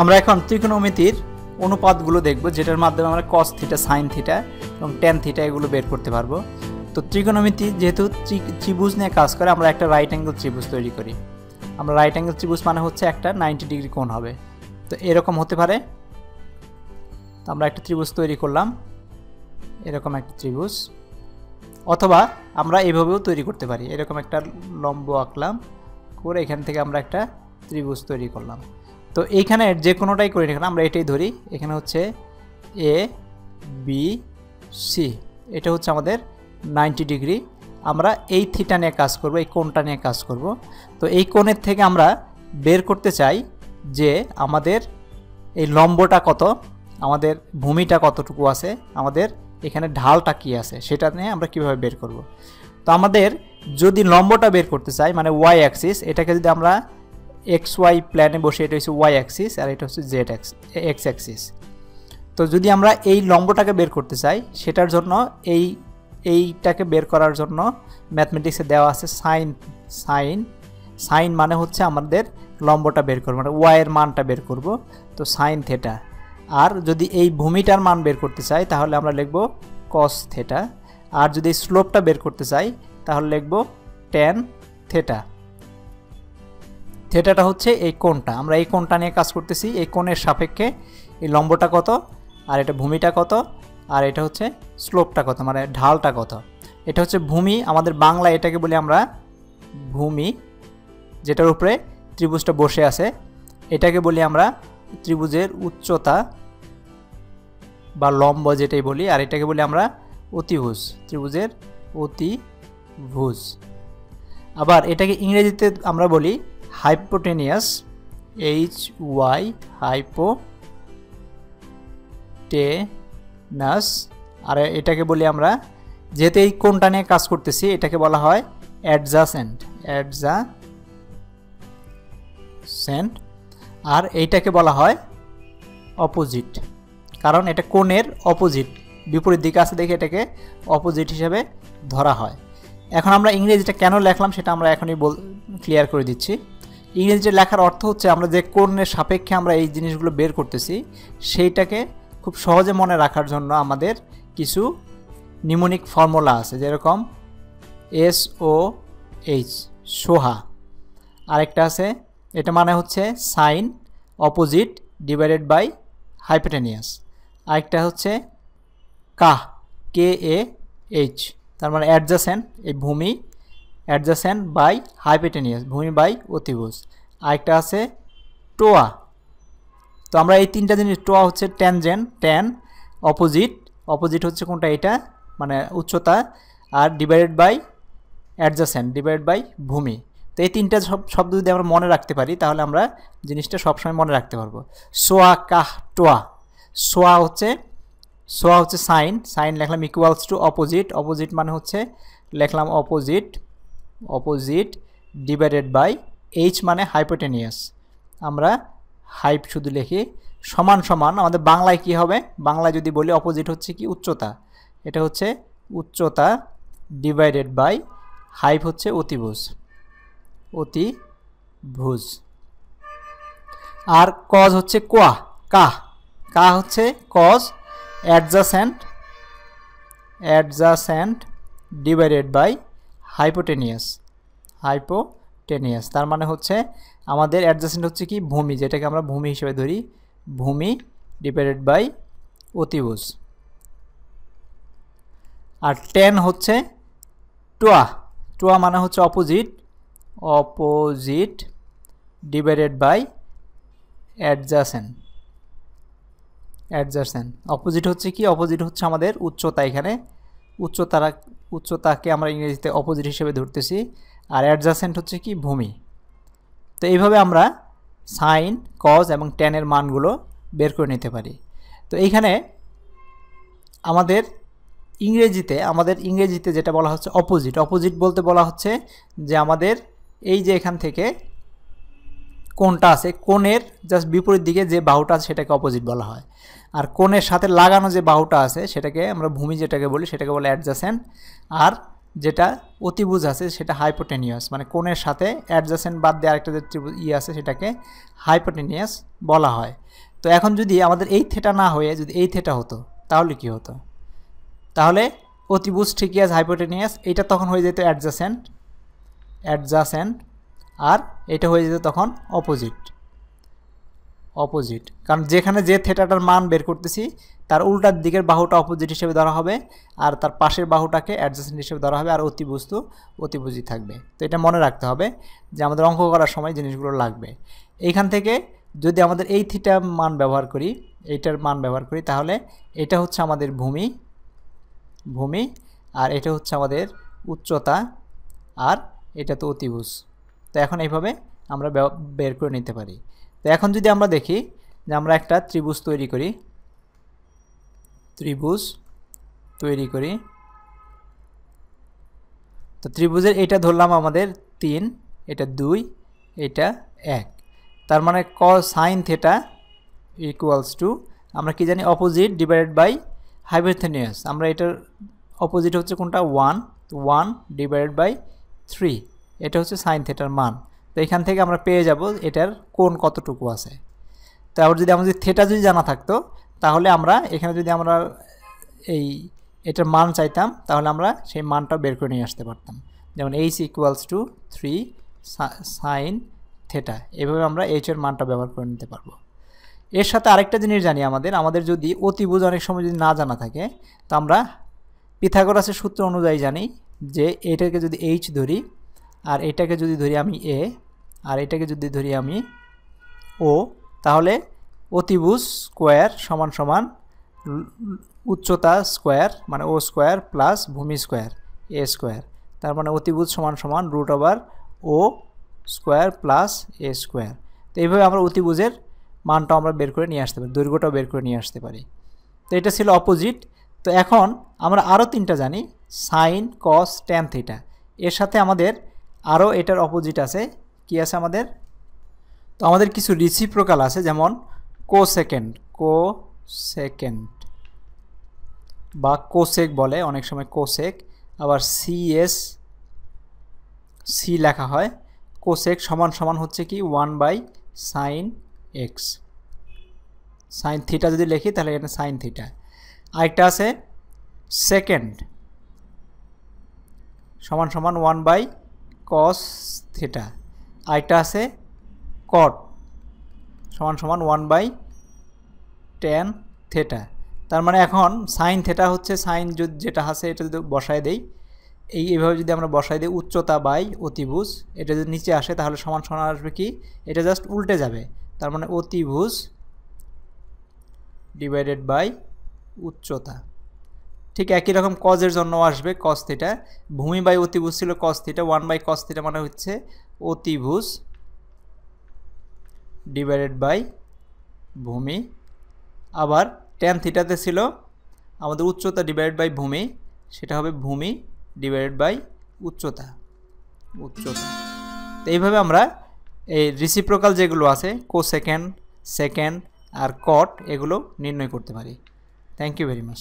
আমরা এখন ত্রিকোণমিতির অনুপাতগুলো দেখব, যেটার মাধ্যমে আমরা কস থিটা সাইন থিটা এবং টেন থিটা এগুলো বের করতে পারব। তো ত্রিকোণমিতি যেহেতু ত্রিভুজ নিয়ে কাজ করে, আমরা একটা রাইট অ্যাঙ্গেল ত্রিভুজ তৈরি করি। আমরা রাইট অ্যাঙ্গেল ত্রিভুজ মানে হচ্ছে একটা নাইনটি ডিগ্রি কোণ হবে। তো এরকম হতে পারে। তো আমরা একটা ত্রিভুজ তৈরি করলাম। এরকম একটা ত্রিভুজ। অথবা আমরা এভাবেও তৈরি করতে পারি। এরকম একটা লম্ব আঁকলাম, করে এখান থেকে আমরা একটা ত্রিভুজ তৈরি করলাম। তো এইখানে যে কোনোটাই করি না আমরা এটাই ধরি। এখানে হচ্ছে এ বি সি এটা হচ্ছে আমাদের নাইনটি ডিগ্রি। আমরা এই থিটা নিয়ে কাজ করব, এই কোণটা নিয়ে কাজ করব। তো এই কোণের থেকে আমরা বের করতে চাই যে আমাদের এই লম্বটা কত, আমাদের ভূমিটা কতটুকু আছে, আমাদের এখানে ঢালটা কি আছে, সেটা নিয়ে আমরা কীভাবে বের করব। তো আমাদের যদি লম্বটা বের করতে চাই মানে ওয়াই অ্যাক্সিস এটাকে যদি আমরা এক্স ওয়াই প্ল্যানে বসে এটা হচ্ছে ওয়াই অ্যাক্সিস আর এটা হচ্ছে জেড এক্স এক্স অ্যাক্সিস তো যদি আমরা এই লম্বটাকে বের করতে চাই, সেটার জন্য এই, এইটাকে বের করার জন্য ম্যাথমেটিক্সে দেওয়া আছে সাইন সাইন সাইন মানে হচ্ছে আমাদের লম্বটা বের করব মানে ওয়াইয়ের মানটা বের করব, তো সাইন থেটা আর যদি এই ভূমিটার মান বের করতে চাই, তাহলে আমরা লিখব কস থেটা আর যদি স্লোপটা বের করতে চাই, তাহলে লিখব টেন থেটা থেটাটা হচ্ছে এই কোণটা। আমরা এই কোণটা নিয়ে কাজ করতেছি। এই কোণের সাপেক্ষে এই লম্বটা কত, আর এটা ভূমিটা কত, আর এটা হচ্ছে স্লোপটা কত মানে ঢালটা কত। এটা হচ্ছে ভূমি। আমাদের বাংলা এটাকে বলি আমরা ভূমি, যেটার উপরে ত্রিভুজটা বসে আছে। এটাকে বলি আমরা ত্রিভুজের উচ্চতা বা লম্ব যেটাই বলি, আর এটাকে বলি আমরা অতিভুজ, ত্রিভুজের অতিভুজ। আবার এটাকে ইংরেজিতে আমরা বলি hypotenuse H Y hypotenuse আর এটাকে বলি আমরা, যেহেতু এই কোনটা নিয়ে কাজ করতেছি, এটাকে বলা হয় অ্যাডজাসেন্ট অ্যাডজাসেন্ট। আর এইটাকে বলা হয় অপোজিট, কারণ এটা কোণের অপোজিট, বিপরীত দিকে আছে দেখে এটাকে অপোজিট হিসেবে ধরা হয়। এখন আমরা ইংরেজিটা কেন লেখলাম সেটা আমরা এখনই বল ক্লিয়ার করে দিচ্ছি। ইংরেজিতে লেখার অর্থ হচ্ছে আমরা যে কোণের সাপেক্ষে আমরা এই জিনিসগুলো বের করতেছি, সেইটাকে খুব সহজে মনে রাখার জন্য আমাদের কিছু নিমোনিক ফর্মুলা আছে, যেরকম এস ও এইচ সোহা। আরেকটা আছে, এটা মানে হচ্ছে sine opposite divided by hypotenuse. আরেকটা হচ্ছে কাহ, কে এ এইচ, তার মানে অ্যাডজাসেন্ট, এই ভূমি অ্যাডজাসেন্ট বাই হাইপেটেনিয়াস, ভূমি বাই অতিভুজ। আরেকটা আছে টোয়া। তো আমরা এই তিনটা জিনিস, টোয়া হচ্ছে ট্যানজেন ট্যান, অপোজিট। অপোজিট হচ্ছে কোনটা? এটা মানে উচ্চতা। আর divided by adjacent, divided by ভূমি। তো এই তিনটা শব্দ যদি আমরা মনে রাখতে পারি, তাহলে আমরা জিনিসটা সবসময় মনে রাখতে পারব। সোয়া কাহ টোয়া। সোয়া হচ্ছে সোয়া হচ্ছে সাইন। সাইন লেখলাম ইকুয়ালস টু অপোজিট অপোজিট মানে হচ্ছে, লেখলাম opposite opposite divided by H মানে হাইপোটেনিয়াস আমরা হাইপ শুধু লিখি সমান সমান, আমাদের বাংলায় কি হবে? বাংলায় যদি বলি অপোজিট হচ্ছে কি? উচ্চতা। এটা হচ্ছে উচ্চতা ডিভাইডেড বাই হাইপ হচ্ছে অতিভুজ। অতিভুজ। আর কজ হচ্ছে কোয়া, কাহ। কা হচ্ছে cos adjacent adjacent divided by hypotenuse hypotenuse তার মানে হচ্ছে আমাদের অ্যাডজাসেন্ট হচ্ছে কি? ভূমি, যেটাকে আমরা ভূমি হিসেবে ধরি। ভূমি ডিভাইডেড বাই অতিভুজ। আর টেন হচ্ছে টোয়া। টোয়া মানে হচ্ছে opposite opposite divided by adjacent adjacent opposite হচ্ছে কি? অপোজিট হচ্ছে আমাদের উচ্চতা এখানে। উচ্চতারা উচ্চতাকে আমরা ইংরেজিতে অপোজিট হিসেবে ধরতেছি, আর অ্যাডজাসেন্ট হচ্ছে কি ভূমি। তো এইভাবে আমরা সাইন কজ এবং টেনের মানগুলো বের করে নিতে পারি। তো এইখানে আমাদের ইংরেজিতে আমাদের ইংরেজিতে যেটা বলা হচ্ছে অপোজিট অপোজিট বলতে বলা হচ্ছে যে আমাদের এই যে এখান থেকে কোনটা আছে, কোণের জাস্ট বিপরীত দিকে যে বাহুটা আছে সেটাকে অপোজিট বলা হয়। আর কোণের সাথে লাগানো যে বাহুটা আছে সেটাকে আমরা ভূমি যেটাকে বলি সেটাকে বলে অ্যাডজাসেন্ট আর যেটা অতিভুজ আছে সেটা হাইপোটেনিয়াস মানে কোণের সাথে অ্যাডজাসেন্ট বাদ দিয়ে আরেকটা যে ত্রিভুজ ই আছে সেটাকে হাইপোটেনিয়াস বলা হয়। তো এখন যদি আমাদের এই থেটা না হয়ে যদি এই থেটা হতো, তাহলে কি হতো? তাহলে অতিভুজ ঠিকই আছে হাইপোটেনিয়াস এটা তখন হয়ে যেত অ্যাডজাসেন্ট অ্যাডজাসেন্ট আর এটা হয়ে যেত তখন অপোজিট অপোজিট কারণ যেখানে যে থেটাটার মান বের করতেছি, তার উল্টার দিকের বাহুটা অপোজিট হিসেবে ধরা হবে আর তার পাশের বাহুটাকে অ্যাডজাসেন্ট হিসেবে ধরা হবে আর অতিবস্তু অতিবুজি থাকবে। তো এটা মনে রাখতে হবে যে আমাদের অঙ্ক করার সময় জিনিসগুলো লাগবে। এইখান থেকে যদি আমাদের এই থিটা মান ব্যবহার করি, এইটার মান ব্যবহার করি, তাহলে এটা হচ্ছে আমাদের ভূমি ভূমি আর এটা হচ্ছে আমাদের উচ্চতা আর এটা তো অতিভুজ। তো এখন এইভাবে আমরা বের করে নিতে পারি। তো এখন যদি আমরা দেখি যে আমরা একটা ত্রিভুজ তৈরি করি, ত্রিভুজ তৈরি করি। তো ত্রিভুজের এটা ধরলাম আমাদের তিন, এটা দুই, এটা এক। তার মানে ক সাইন থেটা ইকুয়ালস টু আমরা কি জানি অপোজিট ডিভাইডেড বাই হাইপোথেনিয়াস আমরা এটার অপোজিট হচ্ছে কোনটা? One one divided by three এটা হচ্ছে সাইন থেটার মান। তো এখান থেকে আমরা পেয়ে যাব এটার কোন কতটুকু আছে। তারপর যদি আমাদের থেটা যদি জানা থাকতো, তাহলে আমরা এখানে যদি আমরা এই এটার মান চাইতাম, তাহলে আমরা সেই মানটা বের করে নিয়ে আসতে পারতাম। যেমন H equals to three sine theta এভাবে আমরা এইচের মানটা ব্যবহার করে নিতে পারব। এর সাথে আরেকটা জিনিস জানি আমাদের। আমাদের যদি অতিভুজ অনেক সময় যদি না জানা থাকে, তো আমরা পিথাগোরাসের সূত্র অনুযায়ী জানি যে এটাকে যদি এইচ ধরি আর এটাকে যদি ধরি আমি এ আর এটাকে যদি ধরি আমি ও তাহলে অতিভুজ স্কোয়ার সমান সমান উচ্চতা স্কোয়ার মানে ও স্কোয়ার প্লাস ভূমি স্কোয়ার এ স্কোয়ার। তার মানে অতিভুজ সমান সমান root over O square plus A square. তো এইভাবে আমরা অতিভুজের মানটা আমরা বের করে নিয়ে আসতে পারি, দৈর্ঘ্যটাও বের করে নিয়ে আসতে পারি। তো এটা ছিল অপোজিট তো এখন আমরা আরও তিনটা জানি সাইন কস ট্যান থিটা এর সাথে আমাদের আরও এটার অপোজিট আছে। কি আছে আমাদের? তো আমাদের কিছু রিসিপ্রোকাল আছে, যেমন কো সেকেন্ড কো সেকেন্ড বা কোসেক বলে, অনেক সময় কোসেক আবার সিএস সি লেখা হয়। কোসেক সমান সমান হচ্ছে কি? One by sine X sine theta যদি লিখি, তাহলে এখানে সাইন থিটা আরেকটা আছে সেকেন্ড সমান সমান ওয়ান বাই কস থিটা আরেকটা আছে কট সমান সমান ওয়ান বাই টেন থেটা তার মানে এখন সাইন থেটা হচ্ছে সাইন যেটা আছে এটা যদি বসায় দেই, এই এইভাবে যদি আমরা বসাই দিই উচ্চতা বাই অতিভুজ, এটা যদি নিচে আসে তাহলে সমান সমান আসবে কি? এটা জাস্ট উল্টে যাবে। তার মানে অতিভুজ ডিভাইডেড বাই উচ্চতা। ঠিক একই রকম কজের জন্য আসবে কস থিটা ভূমি বাই অতিভুজ ছিল cos theta one by cos theta মানে হচ্ছে অতিভুজ ডিভাইডেড বাই ভূমি। আবার টেন থিটাতে ছিল আমাদের উচ্চতা ডিভাইডেড বাই ভূমি, সেটা হবে ভূমি ডিভাইডেড বাই উচ্চতা উচ্চতা। তো এইভাবে আমরা এই রিসিপ্রোকাল যেগুলো আছে কো সেকেন্ড সেকেন্ড আর কট এগুলো নির্ণয় করতে পারি। Thank you very much